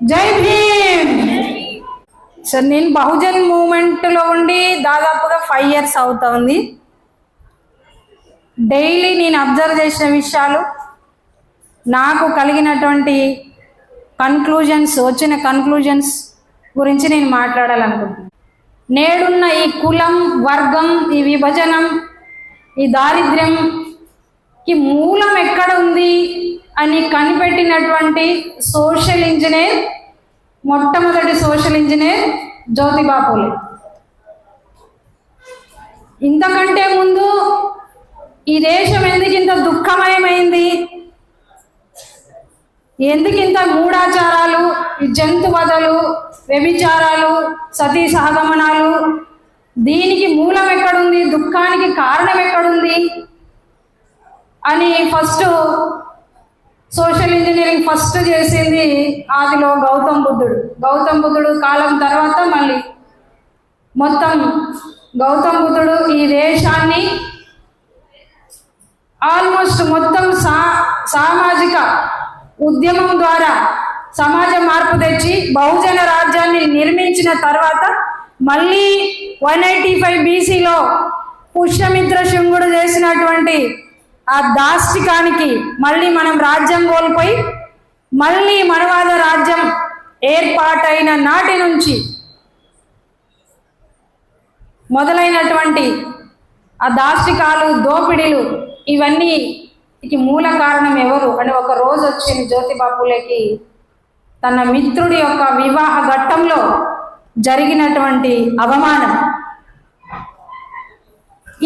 జై భీమ్! సార్ నేను బహుజన్ మూమెంట్లో ఉండి దాదాపుగా ఫైవ్ ఇయర్స్ అవుతుంది. డైలీ నేను అబ్జర్వ్ చేసిన విషయాలు నాకు కలిగినటువంటి కన్క్లూజన్స్ వచ్చిన కన్క్లూజన్స్ గురించి నేను మాట్లాడాలనుకుంటున్నాను నేడున్న ఈ కులం వర్గం ఈ విభజనం ఈ దారిద్ర్యంకి మూలం ఎక్కడ ఉంది? అని కనిపెట్టినటువంటి సోషల్ ఇంజనీర్ మొట్టమొదటి సోషల్ ఇంజనీర్ జ్యోతిబా పూలే ఇంతకంటే ముందు ఈ దేశం ఎందుకు ఇంత దుఃఖమయమైంది? ఎందుకు ఇంత మూఢాచారాలు జంతు వధలు వ్యభిచారాలు సతీ సహగమనాలు? దీనికి మూలం ఎక్కడుంది? దుఃఖానికి కారణం ఎక్కడుంది? అని ఫస్ట్ సోషల్ ఇంజనీరింగ్ ఫస్ట్ చేసింది ఆదిలో గౌతమ్ బుద్ధుడు. గౌతమ్ బుద్ధుడు కాలం తర్వాత మళ్ళీ మొత్తం గౌతమ్ బుద్ధుడు ఈ దేశాన్ని ఆల్మోస్ట్ మొత్తం సా సామాజిక ఉద్యమం ద్వారా సమాజ మార్పు తెచ్చి బహుజన రాజ్యాన్ని నిర్మించిన తర్వాత మళ్ళీ వన్ ఎయిటీ ఫైవ్ బీసీలో పుష్యమిత్ర శృంగుడు చేసినటువంటి ఆ దాష్టికానికి మళ్ళీ మనం రాజ్యం కోల్పోయి మళ్ళీ మనవాద రాజ్యం ఏర్పాటైన నాటి నుంచి మొదలైనటువంటి ఆ దాష్టికాలు దోపిడీలు ఇవన్నీ మూల కారణం ఎవరు? అని ఒక రోజు వచ్చింది జ్యోతిబాపులకి తన మిత్రుడి యొక్క వివాహ ఘట్టంలో జరిగినటువంటి అవమానం.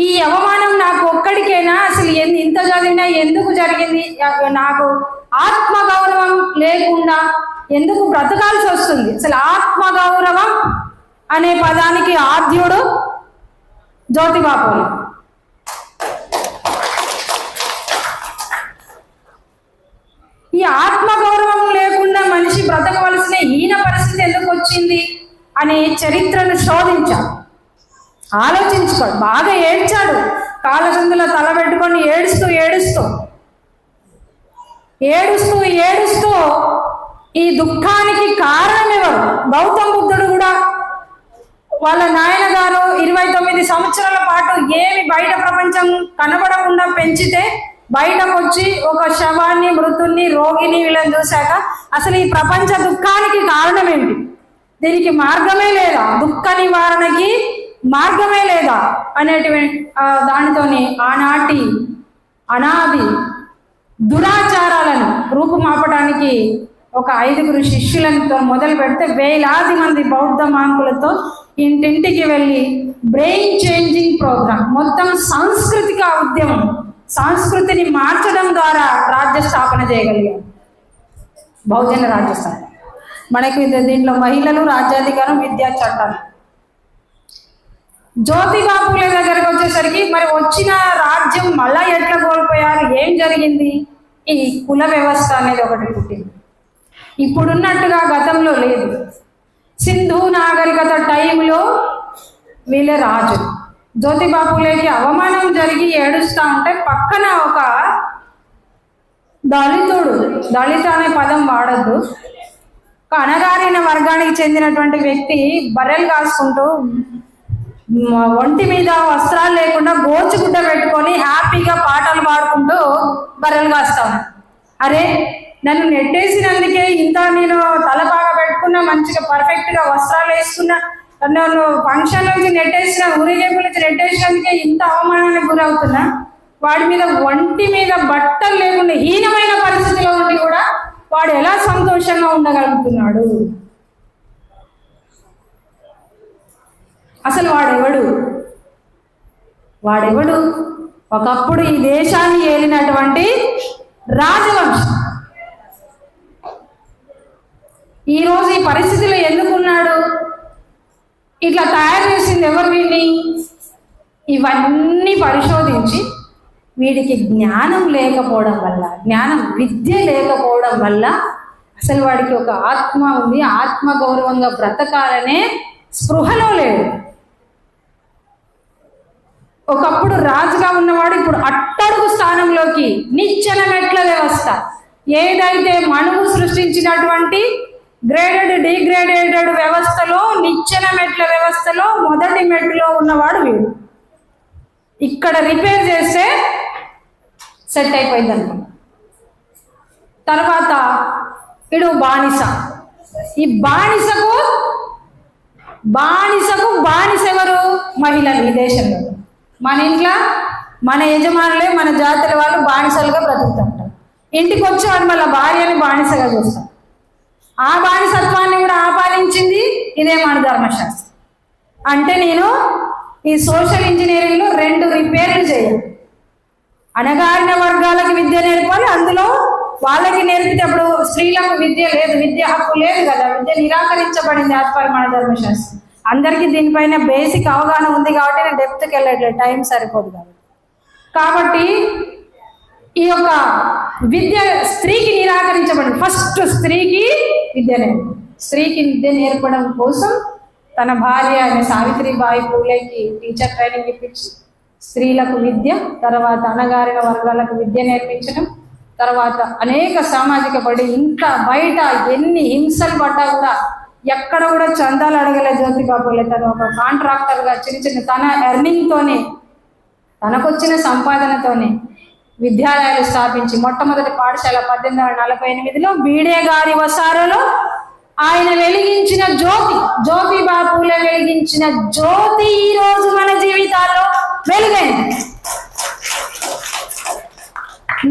ఈ అవమానం నాకు ఒక్కడికైనా అసలు ఎన్ని ఇంత చదివినా ఎందుకు జరిగింది? నాకు నాకు ఆత్మగౌరవం లేకుండా ఎందుకు బ్రతకాల్సి వస్తుంది? అసలు ఆత్మగౌరవం అనే పదానికి ఆద్యుడు జ్యోతిబాపులు ఈ ఆత్మగౌరవం లేకుండా మనిషి బ్రతకవలసిన హీన పరిస్థితి ఎందుకు వచ్చింది? అనే చరిత్రను శోధించాం ఆలోచించుకోడు బాగా ఏడ్చాడు. కాళ్ళసందులో తల పెట్టుకొని ఏడుస్తూ ఏడుస్తూ. ఏడుస్తూ ఏడుస్తూ. ఈ దుఃఖానికి కారణం ఎవరు? గౌతమ్ బుద్ధుడు కూడా. వాళ్ళ నాయనగారు ఇరవై తొమ్మిది సంవత్సరాల పాటు ఏమి బయట ప్రపంచం కనబడకుండా పెంచితే బయటకు వచ్చి ఒక శవాన్ని మృతుల్ని రోగిని వీళ్ళని చూశాక అసలు ఈ ప్రపంచ దుఃఖానికి కారణం ఏంటి? దీనికి మార్గమే లేదా? దుఃఖ నివారణకి మార్గమే లేదా అనేటువంటి దానితోని ఆనాటి అనాది దురాచారాలను రూపుమాపడానికి ఒక ఐదుగురు శిష్యులతో మొదలు పెడితే వేలాది మంది బౌద్ధ మాంకులతో ఇంటింటికి వెళ్ళి బ్రెయిన్ చేంజింగ్ ప్రోగ్రామ్ మొత్తం సాంస్కృతిక ఉద్యమం సంస్కృతిని మార్చడం ద్వారా రాజ్య స్థాపన చేయగలిగాం బహుజన రాజ్య స్థాపన మనకి దీంట్లో మహిళలు రాజ్యాధికారం విద్యా చట్టాలు. జ్యోతి పూలే దగ్గరకు వచ్చేసరికి మరి వచ్చిన రాజ్యం మళ్ళా ఎట్లా కోల్పోయారు? ఏం జరిగింది? ఈ కుల వ్యవస్థ అనేది ఒకటి పుట్టింది. ఇప్పుడున్నట్టుగా గతంలో లేదు. సింధు నాగరికత టైంలో వీళ్ళే రాజు. జ్యోతిబాపులేకి అవమానం జరిగి ఏడుస్తా ఉంటే పక్కన ఒక దళితుడు దళిత అనే పదం వాడద్దు. అణగారిన వర్గానికి చెందినటువంటి వ్యక్తి బర్రెలు కాసుకుంటూ ఒంటి మీద వస్త్రాలు లేకుండా గోచుగుడ్డ పెట్టుకొని హ్యాపీగా పాటలు పాడుకుంటూ బర్రెలు కాస్తాం. అరే నన్ను నెట్టేసినందుకే ఇంత నేను తల బాగా పెట్టుకున్నా మంచిగా పర్ఫెక్ట్గా వస్త్రాలు వేసుకున్నా. నన్ను ఫంక్షన్ నుంచి నెట్టేసిన ఊరేగింపు నుంచి నెట్టేసినందుకే ఇంత అవమానానికి గురవుతున్నా. వాడి మీద ఒంటి మీద బట్టలు లేకుండా హీనమైన పరిస్థితిలో ఉండి కూడా వాడు ఎలా సంతోషంగా ఉండగలుగుతున్నాడు? అసలు వాడెవడు? వాడెవడు? ఒకప్పుడు ఈ దేశాన్ని ఏలినటువంటి రాజవంశం. ఈరోజు ఈ పరిస్థితిలో ఎందుకున్నాడు? ఇట్లా తయారు చేసింది ఎవరు వీడిని? ఇవన్నీ పరిశోధించి వీడికి జ్ఞానం లేకపోవడం వల్ల జ్ఞానం విద్య లేకపోవడం వల్ల అసలు వాడికి ఒక ఆత్మ ఉంది. ఆత్మ గౌరవంగా బ్రతకాలనే స్పృహలో లేడు. ఒకప్పుడు రాజుగా ఉన్నవాడు ఇప్పుడు అట్టడుగు స్థానంలోకి నిచ్చెన మెట్ల వ్యవస్థ ఏదైతే మనువు సృష్టించినటువంటి గ్రేడెడ్ డిగ్రేడెడ్ వ్యవస్థలో నిచ్చెన మెట్ల వ్యవస్థలో మొదటి మెట్లో ఉన్నవాడు వీడు. ఇక్కడ రిపేర్ చేస్తే సెట్ అయిపోయింది అనుకో తర్వాత వీడు బానిస. ఈ బానిసకు బానిసకు బానిస ఎవరు మహిళలు ఈ దేశంలో. మన ఇంట్లో మన యజమానులే మన జాతుల వాళ్ళు బానిసలుగా బ్రతుకుతుంటారు. ఇంటికి వచ్చేవాడు మళ్ళీ భార్యని బానిసగా చూస్తాం ఆ బానిసత్వాన్ని కూడా ఆపాదించింది ఇదే మన ధర్మశాస్త్రం. అంటే నేను ఈ సోషల్ ఇంజనీరింగ్లో రెండు రిపేర్లు చేయాలి. అణగారిన వర్గాలకు విద్య నేర్పాలి అందులో వాళ్ళకి నేర్పేటప్పుడు స్త్రీలకు విద్య లేదు విద్య హక్కు లేదు కదా విద్య నిరాకరించబడింది ఆత్మాలు మన ధర్మశాస్త్రం. అందరికీ దీనిపైన బేసిక్ అవగాహన ఉంది కాబట్టి నేను డెప్త్కి వెళ్ళట్లేదు. టైం సరిపోదు కాబట్టి. కాబట్టి ఈ యొక్క విద్య స్త్రీకి నిరాకరించబడింది ఫస్ట్ స్త్రీకి విద్య స్త్రీకి విద్య నేర్పడం కోసం తన భార్య అయిన సావిత్రిబాయి పూలేకి టీచర్ ట్రైనింగ్ ఇప్పించి స్త్రీలకు విద్య తర్వాత అనగారిన వర్గాలకు విద్య నేర్పించడం తర్వాత అనేక సామాజిక పడి ఇంత బయట ఎన్ని హింసలు పడ్డా కూడా ఎక్కడ కూడా చందాలు అడగలే జ్యోతి బాబులే తను ఒక కాంట్రాక్టర్గా చిన్న చిన్న తన ఎర్నింగ్తోనే తనకొచ్చిన సంపాదనతోనే విద్యాలయాలు స్థాపించి మొట్టమొదటి పాఠశాల పద్దెనిమిది వందల నలభై ఎనిమిదిలో బీడే గారి వసారలో ఆయన వెలిగించిన జ్యోతి జ్యోతి పూలే వెలిగించిన జ్యోతి ఈ రోజు మన జీవితాల్లో వెలుగైంది.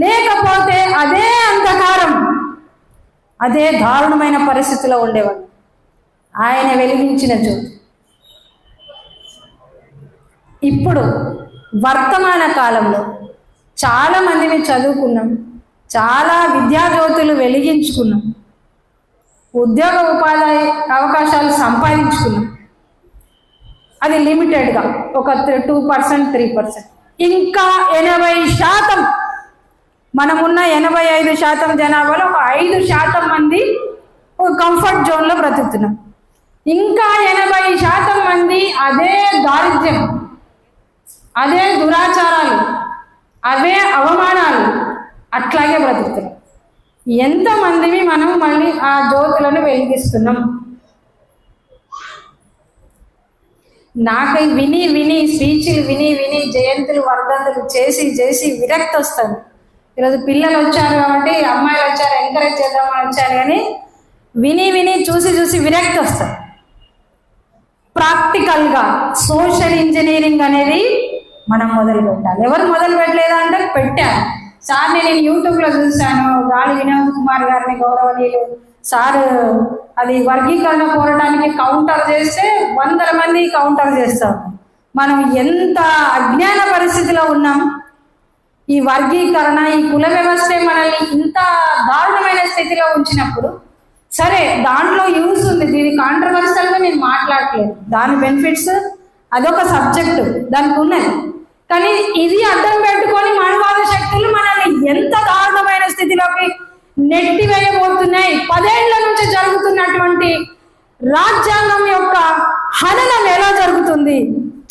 లేకపోతే అదే అంధకారం అదే దారుణమైన పరిస్థితిలో ఉండేవాళ్ళు. ఆయన వెలిగించిన జ్యోతి. ఇప్పుడు వర్తమాన కాలంలో చాలా మందిని చదువుకున్నాం చాలా విద్యాజ్యోతులు వెలిగించుకున్నాం ఉద్యోగ ఉపాధి అవకాశాలు సంపాదించుకున్నాం. అది లిమిటెడ్గా ఒక టూ పర్సెంట్ త్రీ పర్సెంట్. ఇంకా ఎనభై శాతం మనమున్న ఎనభై ఐదు శాతం జనాభాలో ఒక ఐదు శాతం మంది ఒక కంఫర్ట్ జోన్లో బ్రతుకుతున్నాం. ఇంకా ఎనభై శాతం మంది అదే దారిద్ర్యం అదే దురాచారాలు అవే అవమానాలు అట్లాగే బ్రతుకుతున్నాం ఎంతమందిని మనం మళ్ళీ ఆ జ్యోతులను వెలిగిస్తున్నాం? నాకై విని విని స్పీచ్లు విని విని జయంతులు వర్ధంతులు చేసి చేసి విరక్తి వస్తుంది ఈరోజు పిల్లలు వచ్చారు కాబట్టి అమ్మాయిలు వచ్చారు ఎంకరేజ్ చేద్దామని వచ్చారు కానీ విని విని చూసి చూసి విరక్తి వస్తుంది ప్రాక్టికల్గా సోషల్ ఇంజనీరింగ్ అనేది మనం మొదలు పెట్టాలి. ఎవరు మొదలు పెట్టలేదా అంటే పెట్టారు. సార్ని నేను యూట్యూబ్లో చూశాను. గాలి వినోద్ కుమార్ గారిని గౌరవనీయులు. సార్ అది వర్గీకరణ పోరాటానికి కౌంటర్ చేస్తే వందల మంది కౌంటర్ చేస్తారు. మనం ఎంత అజ్ఞాన పరిస్థితిలో ఉన్నాం? ఈ వర్గీకరణ ఈ కుల వ్యవస్థే మనల్ని ఇంత దారుణమైన స్థితిలో ఉంచినప్పుడు సరే దాంట్లో యూజ్ ఉంది. దీని కాంట్రవర్సల్గా మాట్లాడట్లేదు. దాని బెనిఫిట్స్ అదొక సబ్జెక్టు దానికి ఉన్నది కానీ ఇది అర్థం పెట్టుకొని మనవాద శక్తులు మనల్ని ఎంత దారుణమైన స్థితిలోకి నెట్టివేయబోతున్నాయి. పదేళ్ళ నుంచి జరుగుతున్నటువంటి రాజ్యాంగం యొక్క హననం ఎలా జరుగుతుంది?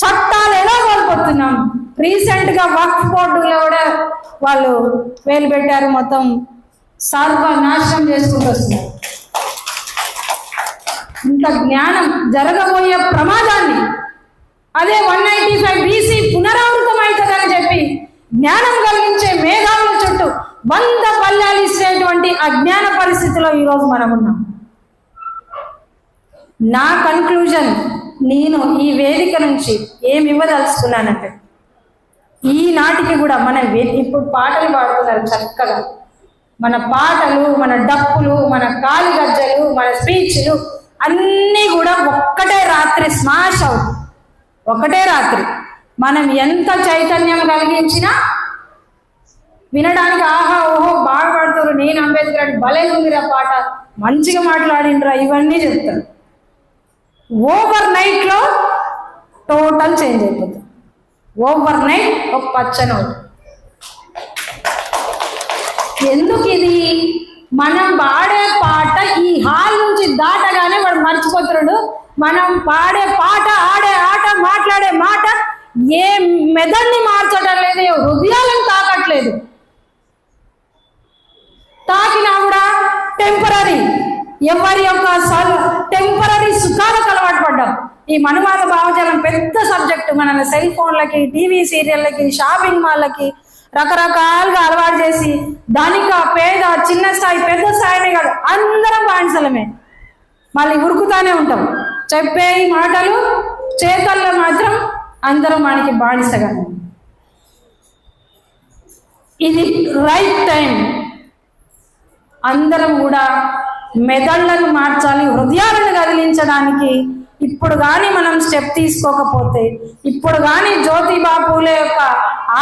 చట్టాలు ఎలా కోల్పోతున్నాం? రీసెంట్గా వక్ఫ్ బోర్డులో కూడా వాళ్ళు వేలు పెట్టారు. మొత్తం సర్వనాశనం చేసుకుంటూ వస్తున్నారు. ఇంత జ్ఞానం జరగబోయే ప్రమాదాన్ని అదే వన్ నైన్టీ ఫైవ్ బీసీ పునరావృతం అవుతుందని చెప్పి జ్ఞానం కలిగించే మేధావుల చుట్టూ వంద పల్లెలు ఇచ్చేటువంటి అజ్ఞాన పరిస్థితిలో ఈరోజు మనం ఉన్నాం నా కన్క్లూజన్ నేను ఈ వేదిక నుంచి ఏమి ఇవ్వదలుచుకున్నానంటే ఈనాటికి కూడా మన వే- ఇప్పుడు పాటలు పాడుతున్నారు చక్కగా. మన పాటలు మన డప్పులు మన కాలి గజ్జలు మన స్పీచ్లు అన్నీ కూడా ఒక్కటే రాత్రి స్మాష్ అవుతుంది. ఒకటే రాత్రి. మనం ఎంత చైతన్యం కలిగించినా వినడానికి ఆహా ఓహో బాగా పాడుతారు నేను అంబేద్కర్ అని భలే ఉందిరా పాట. మంచిగా మాట్లాడిండ్రా ఇవన్నీ చెప్తారు. ఓవర్ నైట్లో టోటల్ చేంజ్ అయిపోతుంది. ఓవర్ నైట్ ఒక పచ్చని ఎందుకు ఇది మనం పాడే పాట ఈ హాల్ నుంచి దాటగానే వాడు మర్చిపోతున్నాడు మనం పాడే పాట ఆడే ఆట మాట్లాడే మాట ఏ మెదడుని మార్చడం లేదు ఏ హృదయాలను తాకట్లేదు. తాకినా కూడా టెంపరీ ఎవరి యొక్క టెంపరీ సుఖాలకు అలవాటు పడ్డాం. ఈ మనువాద భావజాలం పెద్ద సబ్జెక్ట్ మన సెల్ ఫోన్లకి టీవీ సీరియళ్ళకి షాపింగ్ మాల్లకి రకరకాలుగా అలవాటు చేసి ధనిక పేద చిన్న స్థాయి పెద్ద స్థాయినే కాదు అందరం బానిసలమే మళ్ళీ ఉరుకుతానే ఉంటాం. చెప్పే మాటలు చేతల్లో మాత్రం అందరం మనకి బానిసగలం ఇది రైట్ టైం. అందరం కూడా మెదళ్ళను మార్చాలి హృదయాలను కదిలించడానికి. ఇప్పుడు కానీ మనం స్టెప్ తీసుకోకపోతే ఇప్పుడు కానీ జ్యోతిబా పూలే యొక్క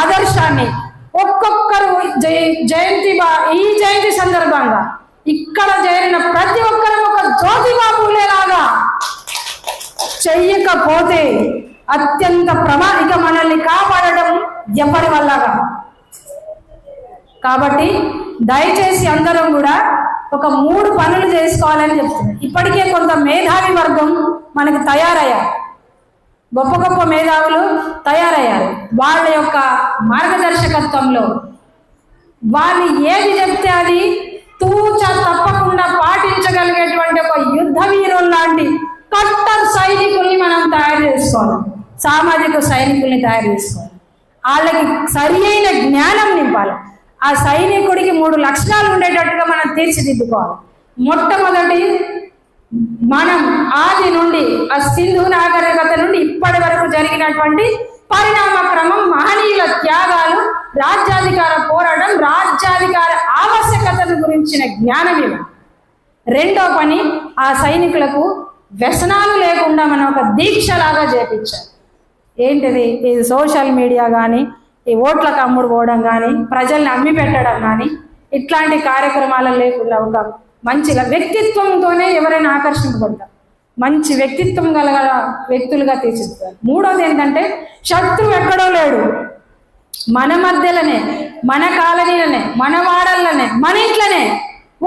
ఆదర్శాన్ని ఒక్కొక్కరు జయ జయంతి బా ఈ జయంతి సందర్భంగా ఇక్కడ చేరిన ప్రతి ఒక్కరు ఒక జ్యోతిబా పూలే లాగా చెయ్యకపోతే అత్యంత ప్రమాదిక మనల్ని కాపాడటం ఎవరి వల్లగా. కాబట్టి దయచేసి అందరం కూడా ఒక మూడు పనులు చేసుకోవాలని చెప్తుంది ఇప్పటికే కొంత మేధావి వర్గం మనకు తయారయ్యారు. గొప్ప గొప్ప మేధావులు తయారయ్యారు. వాళ్ళ యొక్క మార్గదర్శకత్వంలో వాళ్ళు ఏది చెప్తే అది తూచ తప్పకుండా పాటించగలిగేటువంటి ఒక యుద్ధ వీరులు లాంటి కట్టర్ సైనికుల్ని మనం తయారు చేసుకోవాలి. సామాజిక సైనికుల్ని తయారు చేసుకోవాలి. వాళ్ళకి సరి అయిన జ్ఞానం నింపాలి. ఆ సైనికుడికి మూడు లక్షణాలు ఉండేటట్టుగా మనం తీర్చిదిద్దుకోవాలి. మొట్టమొదటి మనం ఆది నుండి ఆ సింధు నాగరికత నుండి ఇప్పటి వరకు జరిగినటువంటి పరిణామ క్రమం మహనీయుల త్యాగాలు రాజ్యాధికార పోరాటం రాజ్యాధికార ఆవశ్యకతను గురించిన జ్ఞానం రెండో పని ఆ సైనికులకు వ్యసనాలు లేకుండా మనం ఒక దీక్షలాగా చేపించాలి. ఏంటిది? ఇది సోషల్ మీడియా కానీ ఈ ఓట్లకు అమ్ముడు పోవడం కానీ ప్రజల్ని అమ్మి పెట్టడం కానీ ఇట్లాంటి కార్యక్రమాలు లేకుండా ఒక మంచిగా వ్యక్తిత్వంతోనే ఎవరైనా ఆకర్షింపబడతారు. మంచి వ్యక్తిత్వం గల వ్యక్తులుగా తీర్చిస్తారు మూడోది ఏంటంటే శత్రువు ఎక్కడో లేడు. మన మధ్యలోనే మన కాలనీలనే మన వాడల్లోనే మన ఇంట్లోనే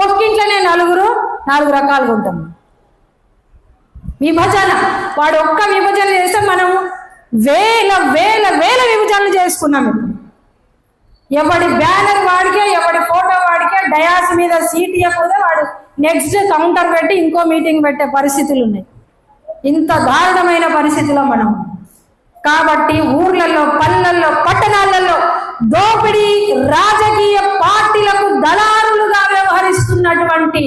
ఒక్కింట్లోనే నలుగురు నాలుగు రకాలుగా ఉంటాం విభజన. వాడు ఒక్క విభజన చేస్తే మనం వేల వేల వేల విభజనలు చేసుకున్నాం ఇప్పుడు. ఎవడి బ్యానర్ వాడికే ఎవడి ఫోటో వాడికే డయాస్ మీద సీట్ ఇవ్వకపోతే వాడు నెక్స్ట్ కౌంటర్ పెట్టి ఇంకో మీటింగ్ పెట్టే పరిస్థితులు ఉన్నాయి. ఇంత దారుణమైన పరిస్థితిలో మనం. కాబట్టి ఊర్లలో పల్లెల్లో పట్టణాలలో దోపిడీ రాజకీయ పార్టీలకు దళారులుగా వ్యవహరిస్తున్నటువంటి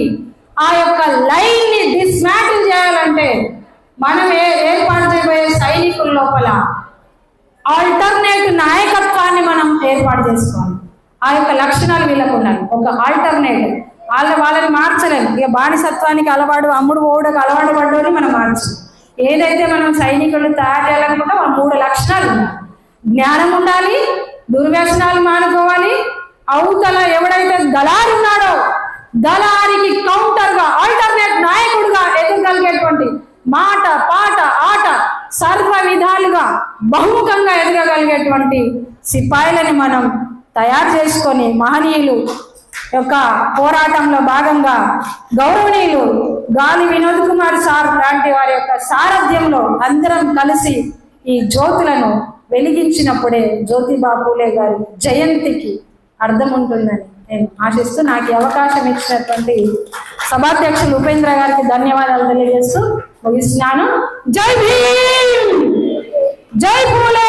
ఆ యొక్క లైన్ని డిస్మాటిల్ చేయాలంటే మనం ఏ ఏర్పాటు చేయబోయే సైనికుల లోపల ఆల్టర్నేట్ నాయకత్వాన్ని మనం ఏర్పాటు చేసుకోవాలి. ఆ యొక్క లక్షణాలు వీళ్ళకు ఉండాలి ఒక ఆల్టర్నేట్. వాళ్ళ వాళ్ళని మార్చలేము. ఇక బానిసత్వానికి అలవాడు అమ్ముడు ఓడకు అలవాటు పడ్డోని మనం మార్చు ఏదైతే మనం సైనికులు తయారు చేయాలనుకుంటే ఆ మూడు లక్షణాలు ఉన్నాయి. జ్ఞానం ఉండాలి దుర్వ్యసనాలు మానుకోవాలి. అవతల ఎవడైతే దళారు ఉన్నాడో దళారికి కౌంటర్గా ఆల్టర్నేట్ నాయకుడుగా ఎదగలిగేటువంటి మాట పాట ఆట సర్వ విధాలుగా బహుముఖంగా ఎదగగలిగేటువంటి సిపాయిలని మనం తయారు చేసుకొని మహనీయులు యొక్క పోరాటంలో భాగంగా గౌరవనీయులు గాలి వినోద్ కుమార్ సార్ లాంటి వారి యొక్క సారథ్యంలో అందరం కలిసి ఈ జ్యోతులను వెలిగించినప్పుడే జ్యోతిబా పూలే గారి జయంతికి అర్థం ఉంటుందని నేను ఆశిస్తూ నాకు అవకాశం ఇచ్చినటువంటి సభాధ్యక్షులు ఉపేంద్ర గారికి ధన్యవాదాలు తెలియజేస్తూ ముగిస్తున్నాను జై భీమ్! జై పూలే!